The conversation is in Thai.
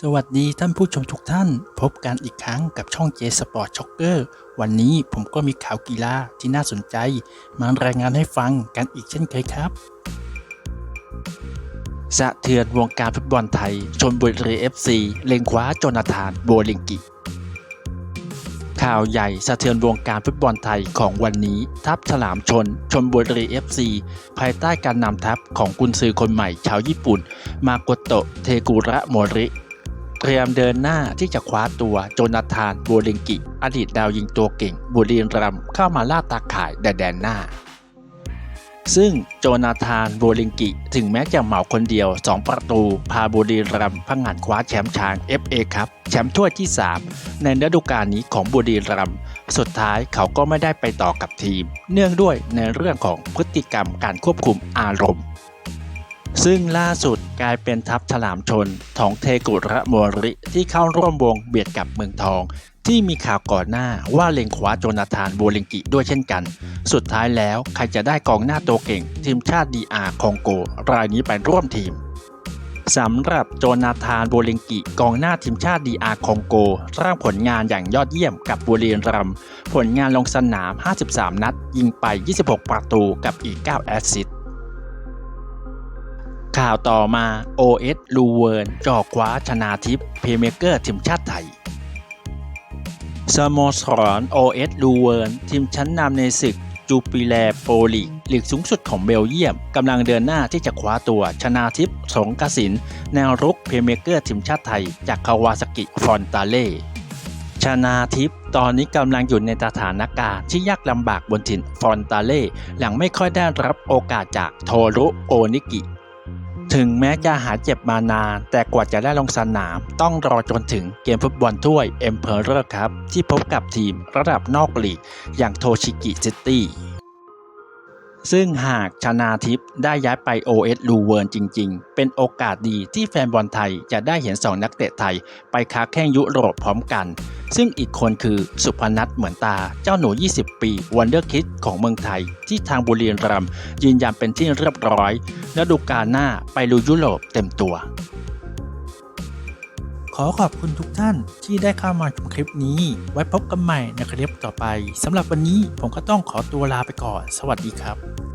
สวัสดีท่านผู้ชมทุกท่าน พบกันอีกครั้งกับช่อง J Sport Shocker วันนี้ผมก็มีข่าวกีฬาที่น่าสนใจ มารายงานให้ฟังกันอีกเช่นเคยครับสะเทือนวงการฟุตบอลไทย ชนบุรีเอฟซีเล็งคว้าโจนาธานโบลิงกิ ข่าวใหญ่สะเทือนวงการฟุตบอลไทยของวันนี้ ทัพฉลามชน ชนบุรีเอฟซีภายใต้การนำทัพของกุนซือคนใหม่ชาวญี่ปุ่น มาโกโตะเทกุระโมริ เตรียมเดินหน้าที่จะคว้าตัวโจนาธานโบลิงกิ อดีตดาวยิงตัวเก่งบุรีรัมเข้ามาล่าตาข่ายแดนหน้า ซึ่งโจนาธานโบลิงกิ ถึงแม้จะเหมาคนเดียว 2 ประตู พาบุรีรัมพังงานคว้าแชมป์ช้าง FA ครับแชมป์ถ้วยที่ 3 ในฤดูกาลนี้ของบุรีรัมสุดท้ายเขาก็ไม่ได้ไปต่อกับทีม เนื่องด้วยในเรื่องของพฤติกรรมการควบคุมอารมณ์ ซึ่งล่าสุดกลายเป็นทัพฉลามชนของเทกุระโมริที่เข้าร่วมวงเบียดกับเมืองทอง ที่มีข่าวก่อนหน้าว่าเล็งคว้าโจนาธานโบลิงกิด้วยเช่นกัน สุดท้ายแล้วใครจะได้กองหน้าตัวเก่ง ทีมชาติดีอาร์คองโก รายนี้ไปร่วมทีมสำหรับโจนาธานโบลิงกิกองหน้าทีมชาติดีอาร์คองโกสร้างผลงานอย่างยอดเยี่ยมกับบุรีรัมย์ผลงานลงสนาม 53 นัด ยิงไป 26 ประตูกับอีก 9 แอสซิสต์ ข่าวต่อมา OS ลูเวิร์นจ่อคว้าชนาทิพย์เพเมเกอร์ทีมชาติไทยสโมสร OS ลูเวิร์นทีมชั้นนำในศึกจูปิแลโปลีกลีกสูงสุดของเบลเยียมกำลังเดินหน้าที่จะคว้าตัวชนาทิพย์สงกสิน แนวรุกเพเมเกอร์ทีมชาติไทย จากคาวาสกิฟอนตาเล่ชนาทิพย์ตอนนี้กำลังอยู่ในสถานการณ์ที่ยากลำบากบนถิ่นฟอนตาเล่หลังไม่ค่อยได้รับโอกาสจากโทรุโอนิกิ ถึงแม้จะหาเจ็บมานาน แต่กว่าจะได้ลงสนาม ต้องรอจนถึงเกมฟุตบอลถ้วยเอ็มเพอเรอร์ครับ ที่พบกับทีมระดับนอกลีก อย่างโทชิกิซิตี้ ซึ่งหากชนาทิพย์ได้ย้ายไป OS ลูเวิร์นจริง ๆ เป็นโอกาสดีที่แฟนบอลไทยจะได้เห็น2นักเตะไทย ไปค้าแข่งยุโรปพร้อมกัน ซึ่งอีกคนคือสุพนัทเหมือนตาเจ้าหนู 20 ปีวันเดอร์คิดของเมืองไทย ที่ทางบุรีรัมย์ยืนยันเป็นที่เรียบร้อยและดูการหน้าไปลุยยุโรปเต็มตัว ขอขอบคุณทุกท่านที่ได้เข้ามาชมคลิปนี้ ไว้พบกันใหม่ในคลิปต่อไปสำหรับวันนี้ผมก็ต้องขอตัวลาไปก่อน สวัสดีครับ